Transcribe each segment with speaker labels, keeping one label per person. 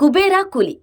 Speaker 1: కుబేరా కూలి.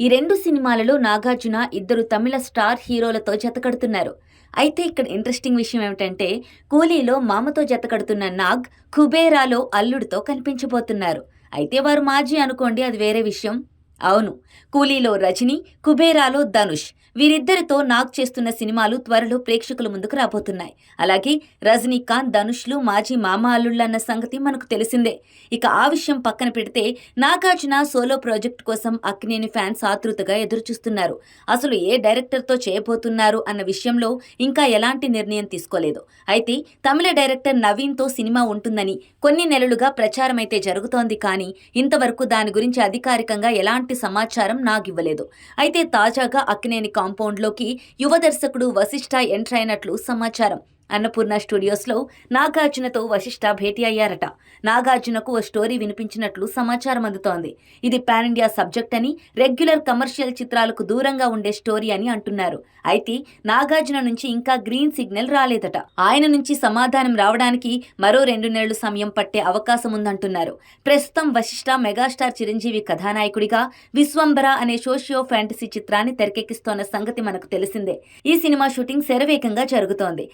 Speaker 1: ఈ రెండు సినిమాలలో నాగార్జున ఇద్దరు తమిళ స్టార్ హీరోలతో జతకడుతున్నారు. అయితే ఇక్కడ ఇంట్రెస్టింగ్ విషయం ఏమిటంటే కూలీలో మామతో జతకడుతున్న నాగ్ కుబేరాలో అల్లుడితో కనిపించబోతున్నారు. అయితే వారు మాజీ అనుకోండి అది వేరే విషయం. అవును కూలీలో రజని కుబేరాలో ధనుష్. వీరిద్దరితో నాగ్ చేస్తున్న సినిమాలు త్వరలో ప్రేక్షకుల ముందుకు రాబోతున్నాయి. అలాగే రజనీకాంత్ ధనుష్లు మాజీ మామ అల్లుళ్ళన్న సంగతి మనకు తెలిసిందే. ఇక ఆ విషయం పక్కన పెడితే నాగార్జున సోలో ప్రాజెక్ట్ కోసం అక్కినేని ఫ్యాన్స్ ఆతృతగా ఎదురుచూస్తున్నారు. అసలు ఏ డైరెక్టర్తో చేయబోతున్నారు అన్న విషయంలో ఇంకా ఎలాంటి నిర్ణయం తీసుకోలేదు. అయితే తమిళ డైరెక్టర్ నవీన్తో సినిమా ఉంటుందని కొన్ని నెలలుగా ప్రచారం అయితే జరుగుతోంది కానీ ఇంతవరకు దాని గురించి అధికారికంగా ఎలాంటి సమాచారం నాగివ్వలేదు అయితే తాజాగా అక్కినేని కాంపౌండ్లోకి యువ దర్శకుడు వశిష్ఠ ఎంటర్ అయినట్లు సమాచారం. అన్నపూర్ణ స్టూడియోస్లో నాగార్జునతో వశిష్ఠ భేటీ అయ్యారట. నాగార్జునకు ఓ స్టోరీ వినిపించినట్లు సమాచారం అందుతోంది. ఇది పాన్ ఇండియా సబ్జెక్ట్ అని రెగ్యులర్ కమర్షియల్ చిత్రాలకు దూరంగా ఉండే స్టోరీ అని అంటున్నారు. అయితే నాగార్జున నుంచి ఇంకా గ్రీన్ సిగ్నల్ రాలేదట. ఆయన నుంచి సమాధానం రావడానికి మరో రెండు నెలలు సమయం పట్టే అవకాశం ఉందంటున్నారు. ప్రస్తుతం వశిష్ఠ మెగాస్టార్ చిరంజీవి కథానాయకుడిగా విశ్వంబర అనే సోషియో ఫ్యాంటసీ చిత్రాన్ని తెరకెక్కిస్తోన్న సంగతి మనకు తెలిసిందే. ఈ సినిమా షూటింగ్ శరవేగంగా జరుగుతోంది.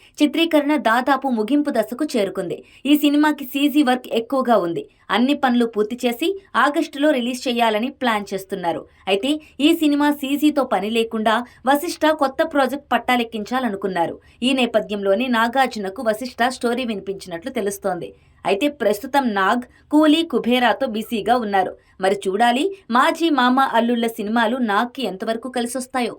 Speaker 1: చిత్రీకరణ దాదాపు ముగింపు దశకు చేరుకుంది. ఈ సినిమాకి సీజీ వర్క్ ఎక్కువగా ఉంది. అన్ని పనులు పూర్తి చేసి ఆగస్టులో రిలీజ్ చేయాలని ప్లాన్ చేస్తున్నారు. అయితే ఈ సినిమా సీజీతో పని లేకుండా వశిష్ఠ కొత్త ప్రాజెక్ట్ పట్టాలెక్కించాలనుకున్నారు. ఈ నేపథ్యంలోనే నాగార్జునకు వశిష్ఠ స్టోరీ వినిపించినట్లు తెలుస్తోంది. అయితే ప్రస్తుతం నాగ్ కూలీ కుబేరాతో బిజీగా ఉన్నారు. మరి చూడాలి మాజీ మామ అల్లుళ్ళ సినిమాలు నాగ్కి ఎంతవరకు కలిసొస్తాయో.